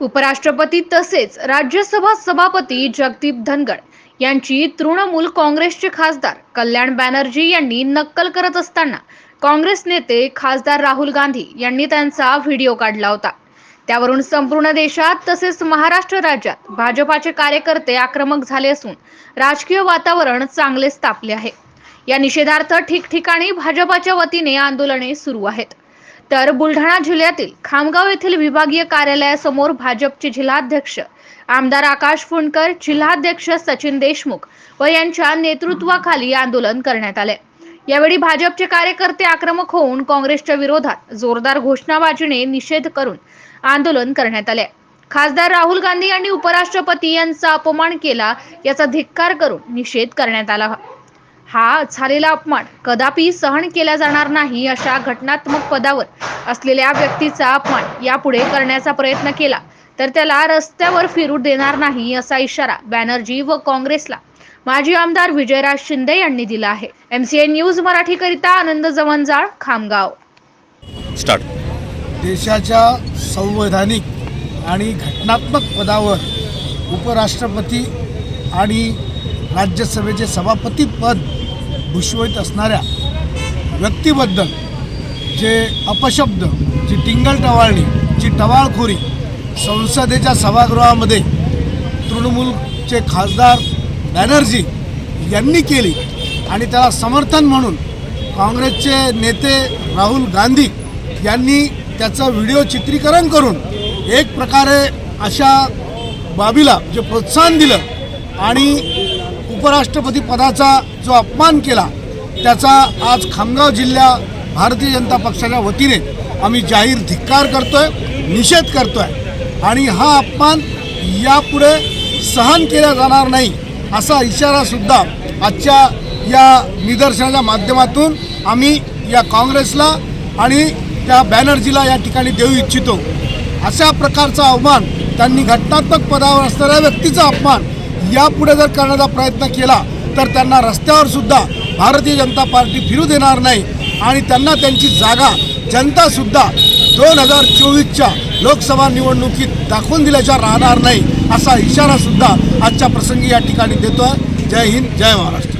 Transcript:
उपराष्ट्रपती तसेच राज्यसभा सभापती जगदीप धनगड यांची तृणमूल काँग्रेसचे खासदार कल्याण बॅनर्जी यांनी नक्कल करत असताना काँग्रेस नेते खासदार राहुल गांधी यांनी त्यांचा व्हिडिओ काढला होता. त्यावरून संपूर्ण देशात तसेच महाराष्ट्र राज्यात भाजपाचे कार्यकर्ते आक्रमक झाले असून राजकीय वातावरण चांगलेच तापले आहे. या निषेधार्थ ठिकठिकाणी भाजपाच्या वतीने आंदोलने सुरू आहेत. तर बुलढाणा जिल्ह्यातील खामगाव येथील विभागीय कार्यालयासमोर भाजपचे जिल्हाध्यक्ष आमदार आकाश फुंडकर जिल्हाध्यक्ष सचिन देशमुख व यांच्या नेतृत्वाखाली आंदोलन करण्यात आले. यावेळी भाजपचे कार्यकर्ते आक्रमक होऊन काँग्रेसच्या विरोधात जोरदार घोषणाबाजीने निषेध करून आंदोलन करण्यात आले. खासदार राहुल गांधी यांनी उपराष्ट्रपती यांचा अपमान केला याचा धिक्कार करून निषेध करण्यात आला. हा झालेला अपमान कदापि सहन केला जाणार नाही अशा घटनात्मक पदावर असलेल्या व्यक्तीचा अपमान यापुढे करण्याचा प्रयत्न केला. तर त्याला रस्त्यावर फिरू देणार नाही असा इशारा बॅनर्जी व काँग्रेसला माजी आमदार विजयराज शिंदे यांनी दिला आहे. एमसीए न्यूज मराठीकरिता आनंद जवंजाळ खामगाव. स्टार्ट. देशाच्या संवैधानिक आणि घटनात्मक पदावर उपराष्ट्रपती आणि राज्यसभेचे सभापती पद भूषवित असणाऱ्या व्यक्तीबद्दल जे अपशब्द जी टिंगलटवाळणी जी टवाळखोरी संसदेच्या सभागृहामध्ये तृणमूलचे खासदार बॅनर्जी यांनी केली आणि त्याला समर्थन म्हणून काँग्रेसचे नेते राहुल गांधी यांनी त्याचं व्हिडिओ चित्रीकरण करून एक प्रकारे अशा बाबीला जे प्रोत्साहन दिलं आणि उपराष्ट्रपती पदाचा जो अपमान केला त्याचा आज खामगाव जिल्हा भारतीय जनता पक्षाच्या वतीने आम्ही जाहीर धिक्कार करतोय निषेध करतोय. आणि हा अपमान यापुढे सहन केला जाणार नाही असा इशारासुद्धा आजच्या या निदर्शनाच्या माध्यमातून आम्ही या काँग्रेसला आणि त्या बॅनर्जीला या ठिकाणी देऊ इच्छितो. अशा प्रकारचा अवमान त्यांनी घटनात्मक पदावर असणाऱ्या व्यक्तीचा अपमान यापुढे जर करण्याचा प्रयत्न केला तर त्यांना रस्त्यावर सुद्धा भारतीय जनता पार्टी फिरू देणार नाही. आणि त्यांना त्यांची जागा जनतासुद्धा दोन हजार चोवीसच्या लोकसभा निवडणुकीत दाखवून दिल्याच्या राहणार नाही असा इशारासुद्धा आजच्या प्रसंगी या ठिकाणी देतो आहे जय हिंद जय महाराष्ट्र.